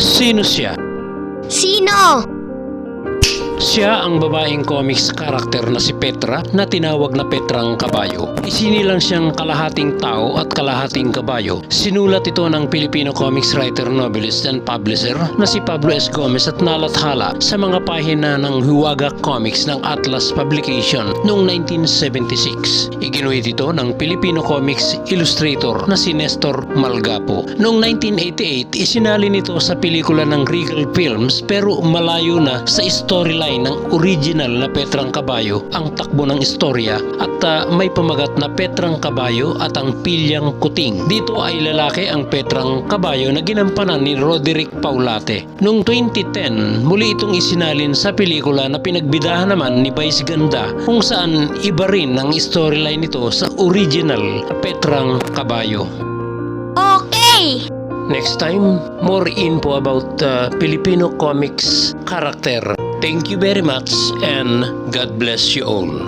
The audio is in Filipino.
Sino siya? Sino? Siya ang babaeng comics karakter na si Petra na tinawag na Petrang Kabayo. Isinilang siyang kalahating tao at kalahating kabayo. Sinulat ito ng Filipino comics writer, novelist and publisher na si Pablo S. Gomez at nalathala sa mga pahina ng Huwaga Comics ng Atlas Publication noong 1976. Iginuhit ito ng Filipino comics illustrator na si Nestor Malgapo. Noong 1988, isinalin ito sa pelikula ng Regal Films pero malayo na sa storyline ng original na Petrang Kabayo ang takbo ng istorya at ah, may pamagat na Petrang Kabayo at ang Pilyang Kuting. Dito ay lalaki ang Petrang Kabayo na ginampanan ni Roderick Paulate. Noong 2010, muli itong isinalin sa pelikula na pinagbidahan naman ni Vice Ganda kung saan iba rin ang storyline nito sa original na Petrang Kabayo. Okay! Next time, more info about uh, Filipino comics character. Thank you very much and God bless you all.